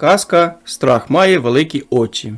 Казка Страх має великі очі.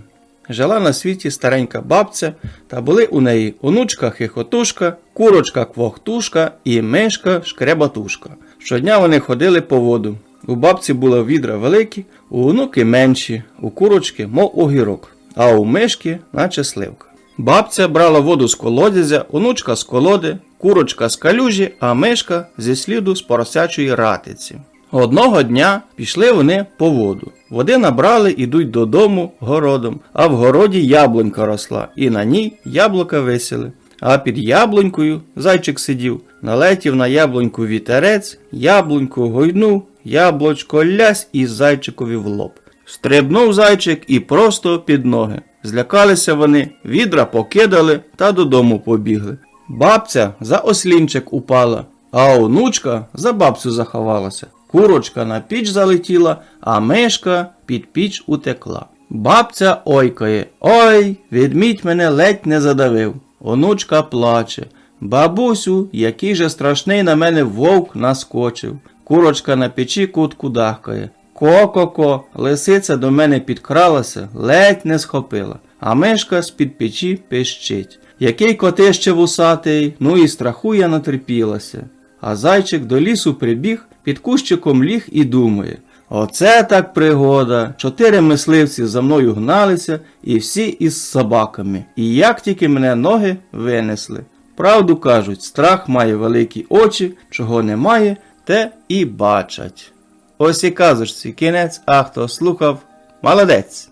Жила на світі старенька бабця, та були у неї онучка хихотушка, курочка квохтушка і мишка шкребатушка. Щодня вони ходили по воду. У бабці було відра великі, у онуки менші, у курочки, мов огірок, а у мишки, наче сливка. Бабця брала воду з колодязя, онучка з колоди, курочка з калюжі, а мишка зі сліду з поросячої ратиці. Одного дня пішли вони по воду. Води набрали, ідуть додому городом, а в городі яблунька росла, і на ній яблука висіли. А під яблунькою зайчик сидів, налетів на яблуньку вітерець, яблуньку гойнув, яблучко лясь і зайчикові в лоб. Стрибнув зайчик і просто під ноги. Злякалися вони, відра покидали та додому побігли. Бабця за ослінчик упала, а онучка за бабцю заховалася. Курочка на піч залетіла, а мишка під піч утекла. Бабця ойкає. Ой, відмідь мене ледь не задавив. Онучка плаче. Бабусю, який же страшний на мене вовк наскочив. Курочка на печі кутку дахкає. Ко-ко-ко, лисиця до мене підкралася, ледь не схопила, а мишка з-під печі пищить. Який котище вусатий, ну і страху я натерпілася. А зайчик до лісу прибіг, під кущиком ліг і думає. Оце так пригода. Чотири мисливці за мною гналися, і всі із собаками. І як тільки мене ноги винесли. Правду кажуть, страх має великі очі, чого немає, те і бачать. Ось і казочці кінець, а хто слухав, молодець.